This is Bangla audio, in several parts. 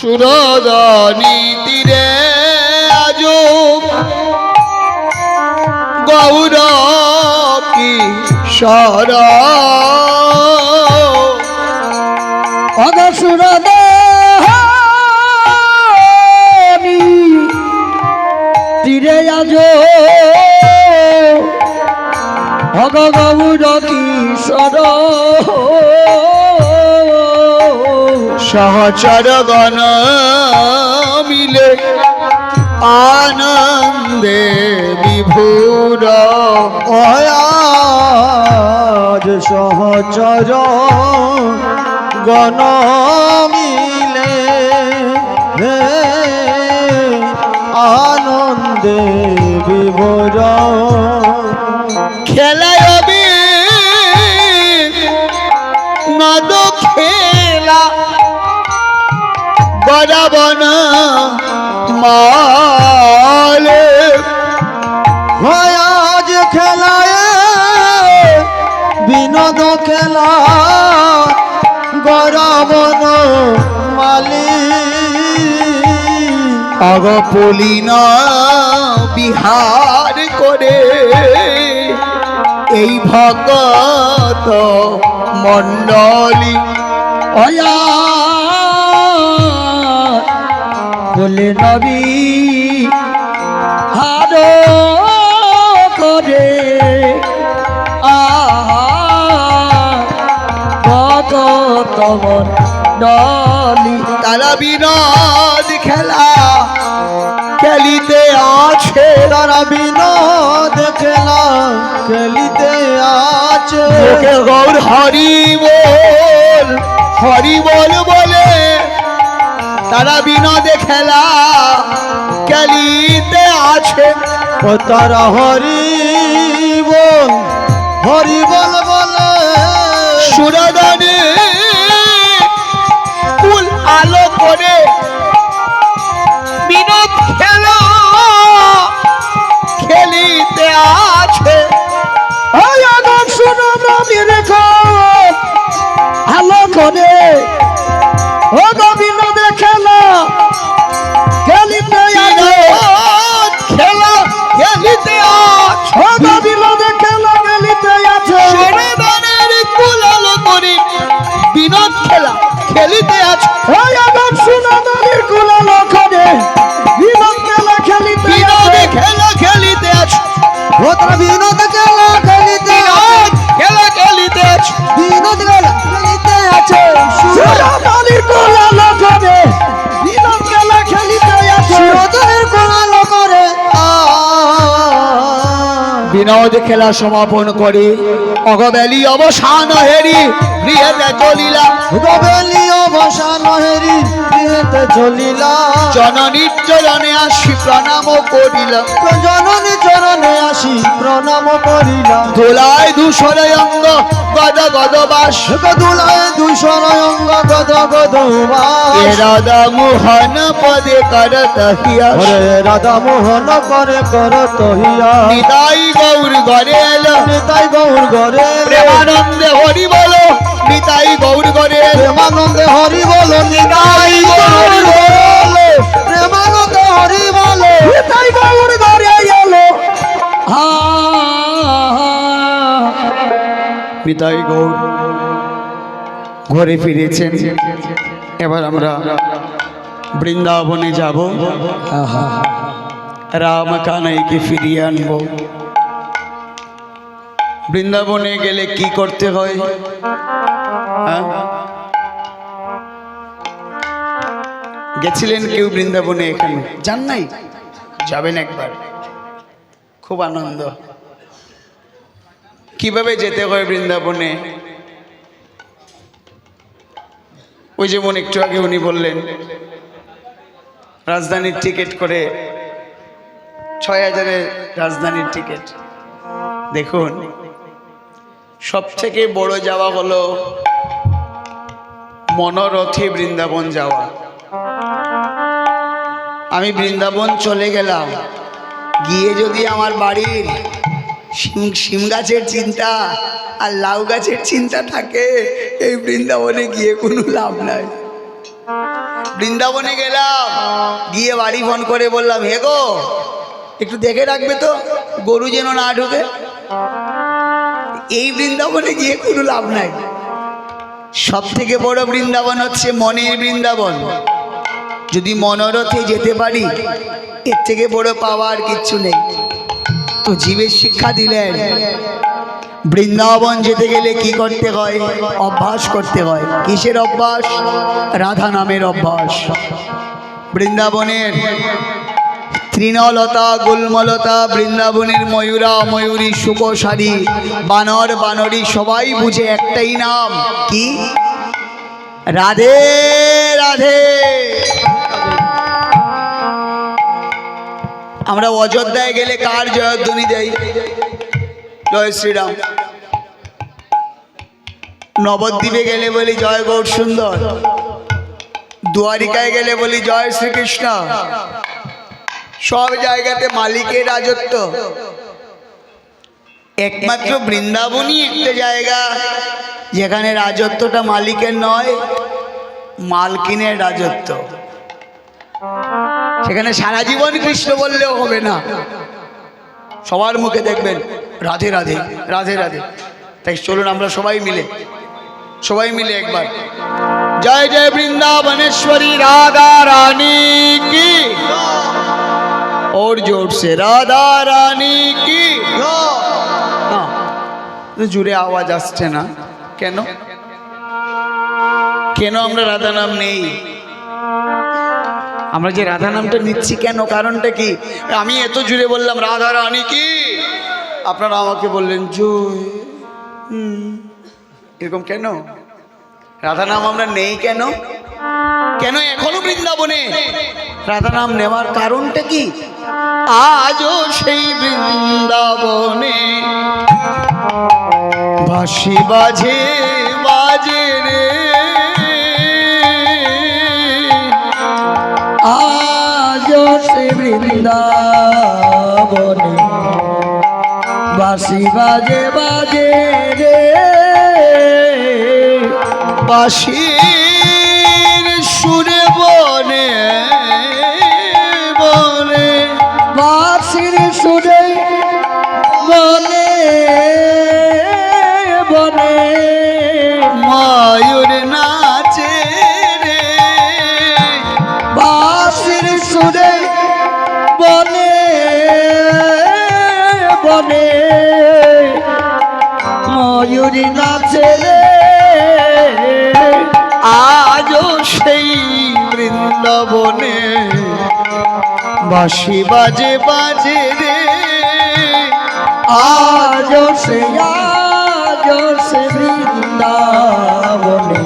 সুরদনী তীরে আজ। গৌর কি সর অগসুর তীরে আজ। ভগ গৌর কিশোর সহচর গণ মিলে আনন্দে বিভুর আজ সহচর গণ মিলে আনন্দে বিভোর খেলা গরবন মালি অগ পলিন বিহার করে। এই ভগত মণ্ডলী অয়া। বলে নবী হার করে। তমন ডলি তারা বিনোদ খেলা খেলিতে আছে তারা বিনোদ খেলা খেলিতে আছে। গৌর হরি বল হরি বল বলে তারা বিনোদে খেলা খেলিতে আছে। ও তারা হরি বল হরি বল বলে। সুরদনে করে বিনোদ খেলা সমাপন করে। অগবেলি অবসান হেরি গৃহেতে চলিলা। গবেলি অবসান হেরি বিয়েতে চলিলা। জননীর চরণে আসি প্রণাম করিলা। জননী চরণে আসি প্রণাম করিলা। দোলায় ধূসরে অঙ্গ গদ গদ বাস। দুলায় দুশর অঙ্গ গদ গদ বাস। রাধা মোহন পদে করত হিয়া। রাধা মোহন করে কর তহিয়া নিতাই গৌর ঘরে এলো। নিতাই গৌর ঘরে প্রেমানন্দে হরি বলো। নিতাই গৌর ঘরে প্রেমানন্দে হরি বলো। নিতাই গৌর বলো প্রেমানন্দে হরি বলো। নিতাই গৌর ঘরে এলো। নিতাই গৌর ঘরে ফিরেছেন। এবার আমরা বৃন্দাবনে যাব। রাম কানাইকে ফিরিয়ে আনব। বৃন্দাবনে গেলে কি করতে হয়? হ্যাঁ? গেছিলেন কেউ বৃন্দাবনে এখানে? যান নাই? যাবেন একবার। খুব আনন্দ। কীভাবে যেতে হয় বৃন্দাবনে? ওই যেমন একটু আগে উনি বললেন, রাজধানীর টিকিট করে ছয় হাজারের রাজধানীর টিকিট। দেখুন সব থেকে বড় যাওয়া হলো মনোরথে বৃন্দাবন যাওয়া। আমি বৃন্দাবন চলে গেলাম। গিয়ে যদি আমার বাড়ির শিম গাছের চিন্তা আর লাউ গাছের চিন্তা থাকে, এই বৃন্দাবনে গিয়ে কোনো লাভ নাই। বৃন্দাবনে গেলাম, গিয়ে বাড়ি ফোন করে বললাম, হে গো, একটু দেখে রাখবে তো, গরু যেন না ঢুকে। এই বৃন্দাবনে গিয়ে কোনো লাভ নাই। সব থেকে বড় বৃন্দাবন হচ্ছে মনের বৃন্দাবন। যদি মনোরথে যেতে পারি, এর থেকে বড় পাওয়ার কিচ্ছু নেই। তো জীবের শিক্ষা দিলেন। বৃন্দাবন যেতে গেলে কি করতে হয়? অভ্যাস করতে হয়। কিসের অভ্যাস? রাধা নামের অভ্যাস। বৃন্দাবনের তৃণলতা, গুলমলতা, বৃন্দাবনের ময়ূরা, ময়ূরী সুকোশারী বানর, বানরী, সবাই বুঝে একটাই নাম। কি? রাধে রাধে। আমরা অযোধ্যায় গেলে কার জয়ধ্বনি দেই? জয় শ্রীরাম। নবদ্বীপে গেলে বলি জয় গৌর সুন্দর দুয়ারিকায় গেলে বলি জয় শ্রীকৃষ্ণ। সব জায়গাতে মালিকের রাজত্ব। একমাত্র বৃন্দাবনই একটা জায়গা, যেখানে রাজত্বটা মালিকের নয়, মালকিনের রাজত্ব। সেখানে সারা জীবন কৃষ্ণ বললেও হবে না। সবার মুখে দেখবেন, রাধে রাধে রাধে রাধে। তাই চলুন আমরা সবাই মিলে সবাই মিলে একবার। জয় জয় বৃন্দাবনেশ্বরী রাধা রানী কি? और जोर से राधा রানী কি না জুড়ে আওয়াজ আসছে না কেন কেন আমরা রাধা নাম নেই আমরা যে রাধা নামটা নিচ্ছি কেন কারণটা কি আমি এত জুড়ে বললাম রাধা রানী কি আপনারা আমাকে বললেন জয় হুম, এরকম কেন রাধা নাম আমরা নেই কেন কেন এখনো বৃন্দাবনে রাধা নাম নেওয়ার কারণটা কি? আজও সেই বৃন্দাবনে বাঁশি বাজে বাজে রে। আজ সে বৃন্দাবনে বাসি বাজে বাজে রে। বাঁশির সুরে বনে বাসির সুরে বনে বনে ময়ূর নাচে রে। বাসির সুরে বনে বনে ময়ূরী নাচে রে। আজও সেই বৃন্দাবনে বাঁশি বাজে বাজে রে। আজ সে আজ সে বৃন্দাবনে।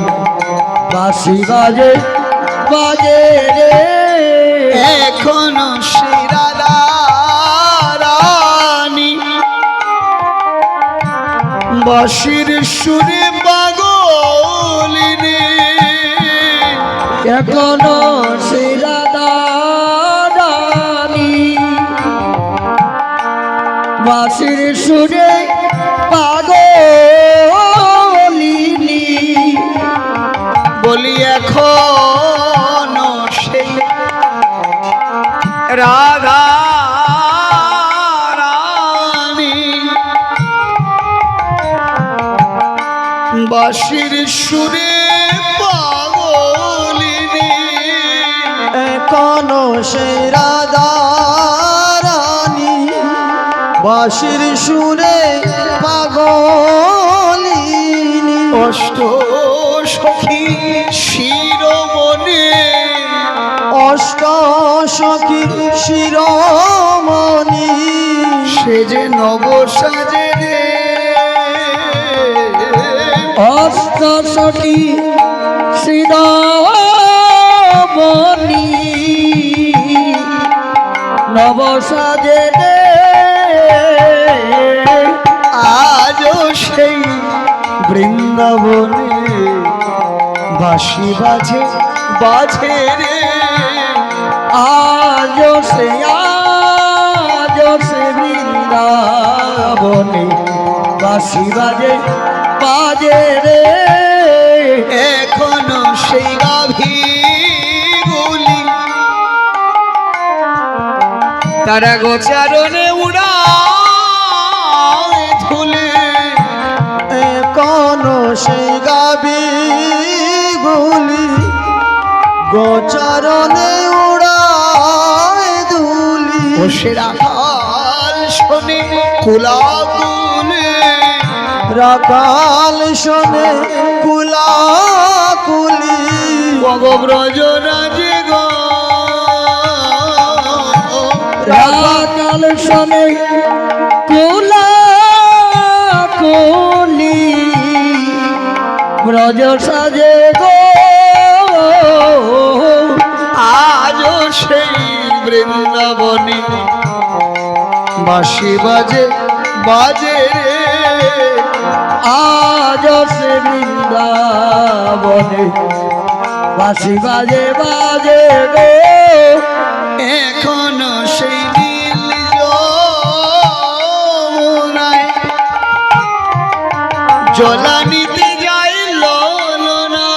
বাসি বাজে বাজে রে। এখনও রানী। বাঁশির সুরে পাগলিনী এখনও সে বাসির সুরে পাগলিনী। বলি এখনও সেই রাধা বাঁশির সুরে পাগলিনী। এখনও সে বাসির সুরে পাগলিনী। অষ্ট সখী শিরোমণি। অষ্ট সখী শিরোমণি। সে যে নব সাজে রে। অষ্ট সখী শিরোমণি। নব সাজে দে আজও সেই বৃন্দাবনে বাঁশি বাজে বাজে রে। আজ সে আজ সে বৃন্দাবনে বাসি বাজে বাজে রে। এখনও সেই গাভী তারা গোচারণে উড়ায় ধুলে কোন সেই গাবি গুলি গোচরণে উড়ায় ধুলি ও সে রাখাল শোনে কুলাকুলে। রাকাল শোনে কুলা কুলি কুলি ব্রজ সাজে গো। আজও সেই বৃন্দাবনে। বাঁশি বাজে বাজে আজ সে বৃন্দাবনে। বাসি বাজে বাজে গো। এখনও জলানিতে যাই ললনা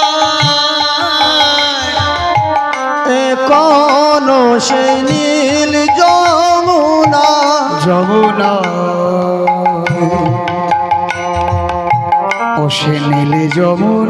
এ কোন সে নীল যমুনা। যমুনা। ও সে নীল যমুনা।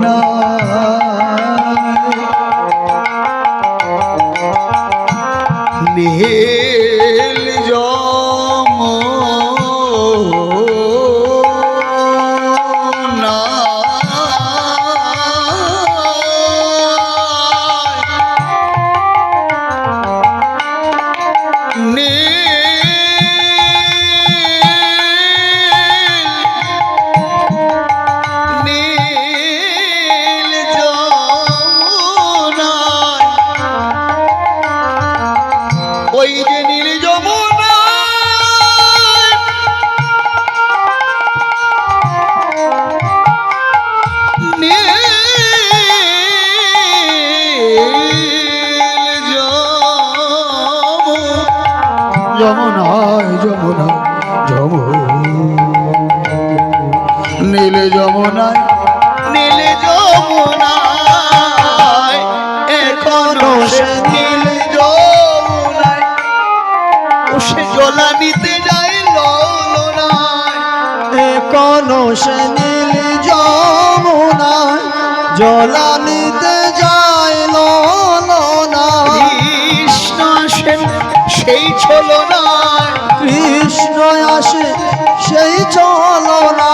জলা নিতে এ কোন সে নীল যমুনা জলানিতে যায় ললনা কৃষ্ণ আসেন সেই ছলনায়। কৃষ্ণ আসে সেই সে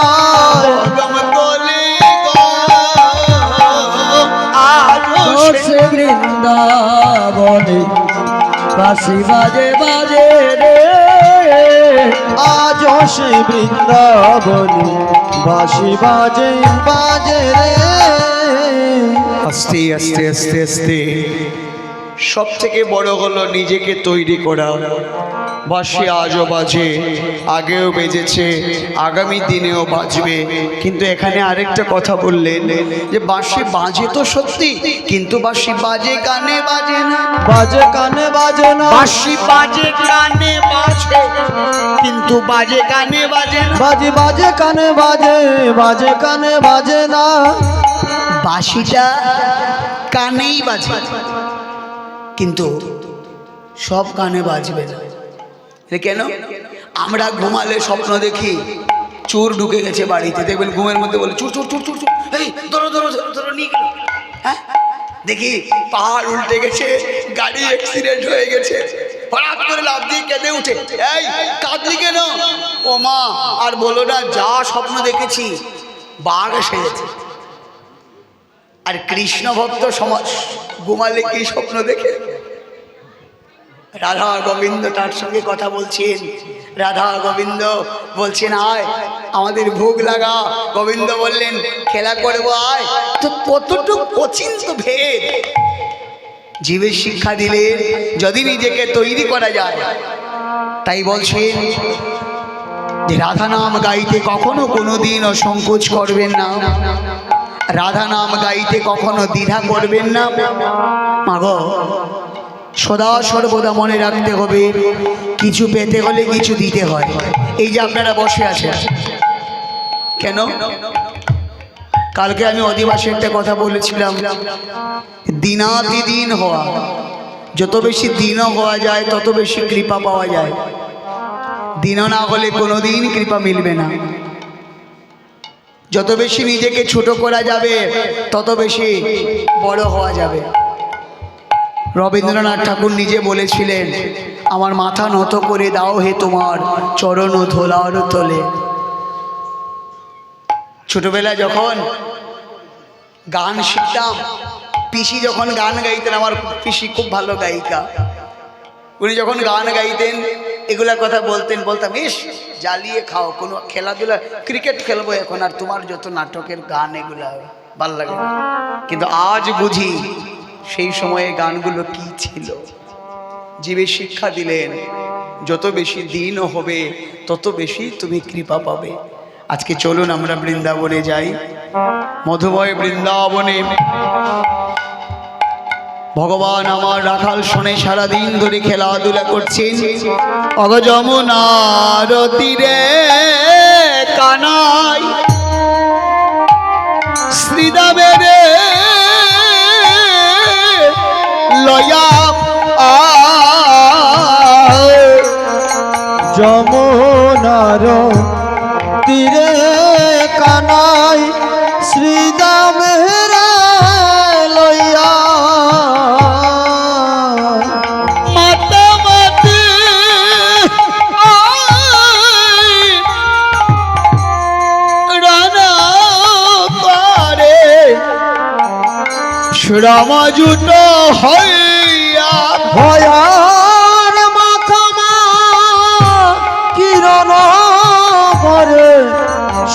সে বৃন্দাবনে বাসি বাজে বাজে রে। আজ সে বৃন্দাবনে, বাসি বাজে বাজে রে। আস্তে আস্তে আস্তে আস্তে। সব থেকে বড় হলো নিজেকে তৈরি করা। বাসে আজও বাজে আগেও বেজেছে আগামী দিনেও বাজবে। কিন্তু এখানে আরেকটা কথা বললেন যে বাঁশি বাজে তো সত্যি কিন্তু বাঁশি বাজে কানে বাজে না। বাজে কানে বাজে না। বাঁশি বাজে কানে বাজে কিন্তু বাজে কানে বাজে না। বাজে বাজে কানে বাজে বাজে কানে বাজে না। বাঁশিটা কানেই বাজে কিন্তু সব কানে বাজবে না। কেন? আমরা ঘুমালে স্বপ্ন দেখি চোর ঢুকে গেছে বাড়িতে। দেখবেন ঘুমের মধ্যে বলে চুর চুর চুর চুর চুর ধরো ধরো ধরো, নিয়ে হ্যাঁ? দেখি পাহাড় উল্টে গেছে গাড়ি অ্যাক্সিডেন্ট হয়ে গেছে। হঠাৎ করে লাভ দিয়ে কেঁদে উঠে। এই কাঁদলি কেন? ও মা আর বলো না যা স্বপ্ন দেখেছি বাঘ এসে গেছে। আর কৃষ্ণ ভক্ত সমাজ ঘুমালে কি স্বপ্ন দেখে? রাধা গোবিন্দ তার সঙ্গে কথা বলছেন। রাধা গোবিন্দ বলছেন, আয়, আমাদের ভোগ লাগা। গোবিন্দ বললেন, খেলা করব, আয়। তো কতটুকু অচিন্ত ভেদ। জীবের শিক্ষা দিলে যদি নিজেকে তৈরি করা যায়। তাই বলছেন যে, রাধা নাম গাইতে কখনো কোনো দিন সংকোচ করবেন না। রাধা নাম গাইতে কখনো দ্বিধা করবেন না। মাগো সদা সর্বদা মনে রাখতে হবে, কিছু পেতে হলে কিছু দিতে হয়। এই যে আপনারা বসে আছেন। কেন? কালকে আমি অধিবাসী একটা কথা বলেছিলাম। দিনাতিদিন হওয়া। যত বেশি দিনও হওয়া যায়, তত বেশি কৃপা পাওয়া যায়। দিনও না হলে কোনো দিন কৃপা মিলবে না। যত বেশি নিজেকে ছোট করা যাবে, তত বেশি বড় হওয়া যাবে। রবীন্দ্রনাথ ঠাকুর নিজে বলেছিলেন, আমার মাথা নত করে দাও হে তোমার চরণ ধোলার তলে। ছোটবেলায় যখন গান শিখতাম, পিসি যখন গান গাইতেন, আমার পিসি খুব ভালো গায়িকা। উনি যখন গান গাইতেন, এগুলা কথা বলতেন, বলতাম, ইস, জ্বালিয়ে খাও, কোনো খেলাধুলা, ক্রিকেট খেলব এখন, আর তোমার যত নাটকের গান এগুলা, ভালো লাগে কিন্তু আজ বুঝি সেই সময়ে গানগুলো কি ছিল? জীবে শিক্ষা দিলেন, যত বেশি দিন হবে, তত বেশি তুমি কৃপা পাবে। আজকে চলুন আমরা বৃন্দাবনে যাই। মধুময় বৃন্দাবনে। ভগবান আমার রাখাল শোনে, সারাদিন ধরে খেলাধুলা করছেন। অগজমুনার তীরে কানাই শ্রীদামের লয়া। যমুনার তীরে কানাই শ্রীদামের শ্রম জুট হইয়া ভয়ার মাখামা কিরণ করে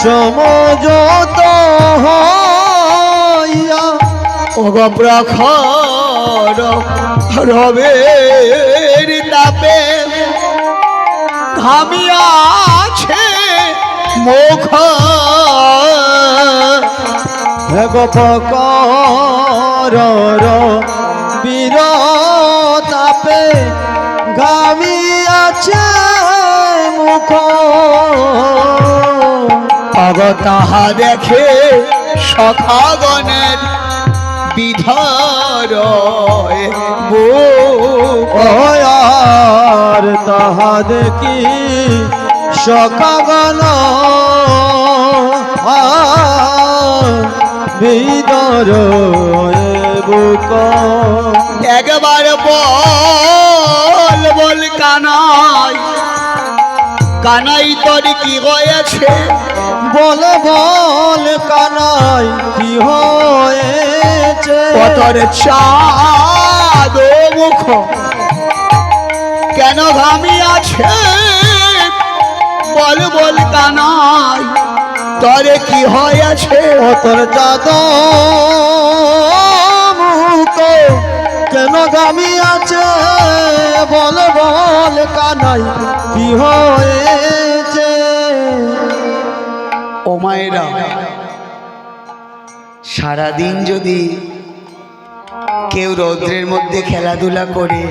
সমজত হইয়া। অগপ্রখর রবের তাপে ঘামিয়াছে মুখ ভগপকর বীর তাপে আছে মুখ। অগ তাহা দেখে সখাগণের বিধর আর তাহা দেখি সকাগন ভিতর বুক। একবার বল বল কানাই। কানাই তোর কি হয়েছে? বল বল কানাই কি হয়েছে? পতর চাঁদ মুখ। কেন ঘামি আছে বল বল কানাই। তরে কি হয়েছে? তোর চাঁদ মুখ কেন গামি আছে? বল বল, কানাই, কি হয়েছে? ও মায়েরা, সারাদিন যদি কেউ রৌদ্রের মধ্যে খেলাধুলা করে,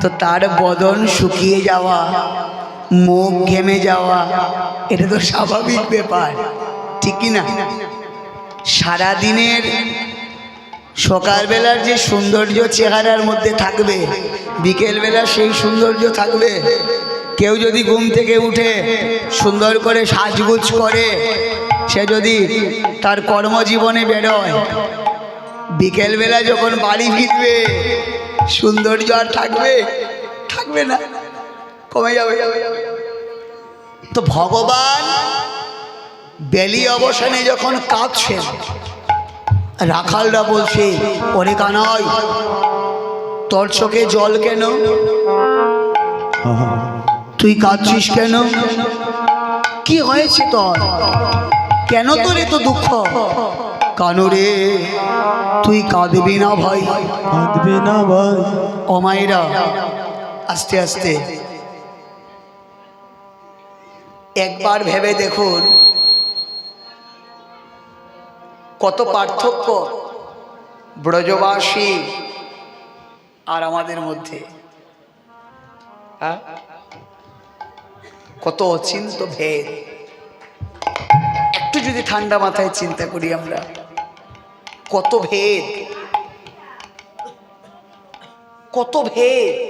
তো তার বদন শুকিয়ে যাওয়া মুখ ঘেমে যাওয়া, এটা তো স্বাভাবিক ব্যাপার, ঠিক কি না? সারাদিনের সকালবেলার যে সৌন্দর্য চেহারার মধ্যে থাকবে, বিকেলবেলা সেই সৌন্দর্য থাকবে। কেউ যদি ঘুম থেকে উঠে সুন্দর করে সাজগুজ করে, সে যদি তার কর্মজীবনে বেরোয়, বিকেলবেলা যখন বাড়ি ফিরবে, সৌন্দর্য আর থাকবে থাকবে না, কমে যাবে। যাবে যাবে তো ভগবান বেলি অবসানে যখন কাঁদছেন রাখালরা বলছে ওরে কানাই তোর চোখে জল কেন? তুই কাঁদছিস কেন? কি হয়েছে তোর? কেন তোর এত দুঃখ? কানুরে তুই কাঁদবি না ভাই। কাঁদবি না ভাই। অমাইরা আস্তে আস্তে একবার ভেবে দেখুন কত পার্থক্য ব্রজবাসী আর আমাদের মধ্যে। হ্যাঁ? কত অচিন্ত ভেদ। একটু যদি ঠান্ডা মাথায় চিন্তা করি আমরা, কত ভেদ। কত ভেদ।